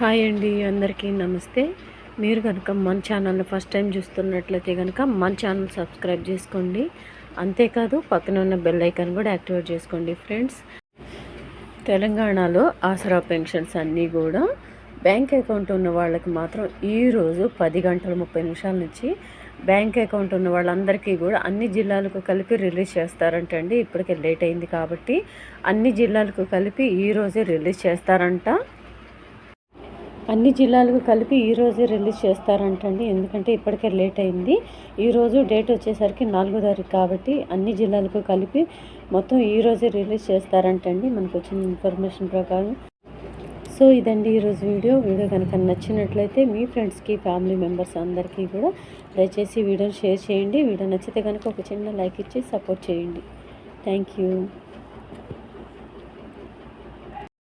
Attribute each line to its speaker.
Speaker 1: Hi అండి అందరికీ నమస్తే. మీరు కనుక మన ఛానల్ని ఫస్ట్ టైం చూస్తున్నట్లయితే కనుక మన ఛానల్ సబ్స్క్రైబ్ చేసుకోండి. అంతేకాదు పక్కన ఉన్న బెల్ ఐకాన్ కూడా యాక్టివేట్ చేసుకోండి ఫ్రెండ్స్. తెలంగాణలో ఆసరా పెన్షన్స్ అన్నీ కూడా బ్యాంక్ అకౌంట్ ఉన్న వాళ్ళకి మాత్రం ఈరోజు పది గంటల ముప్పై నిమిషాల నుంచి బ్యాంక్ అకౌంట్ ఉన్న వాళ్ళందరికీ కూడా అన్ని జిల్లాలకు కలిపి రిలీజ్ చేస్తారంటండి. ఇప్పటికే లేట్ అయింది కాబట్టి అన్ని జిల్లాలకు కలిపి ఈరోజే రిలీజ్ చేస్తారంట. అన్ని జిల్లాలకు కలిపి ఈరోజే రిలీజ్ చేస్తారంటండి. ఎందుకంటే ఇప్పటికే లేట్ అయింది. ఈరోజు డేట్ వచ్చేసరికి నాలుగో తారీఖు కాబట్టి అన్ని జిల్లాలకు కలిపి మొత్తం ఈరోజే రిలీజ్ చేస్తారంటండి మనకు వచ్చిన ఇన్ఫర్మేషన్ ప్రకారం. సో ఇదండి ఈరోజు వీడియో. వీడియో కనుక నచ్చినట్లయితే మీ ఫ్రెండ్స్కి ఫ్యామిలీ మెంబర్స్ అందరికీ కూడా దయచేసి వీడియోని షేర్ చేయండి. వీడియో నచ్చితే కనుక ఒక చిన్న లైక్ ఇచ్చి సపోర్ట్ చేయండి. Thank you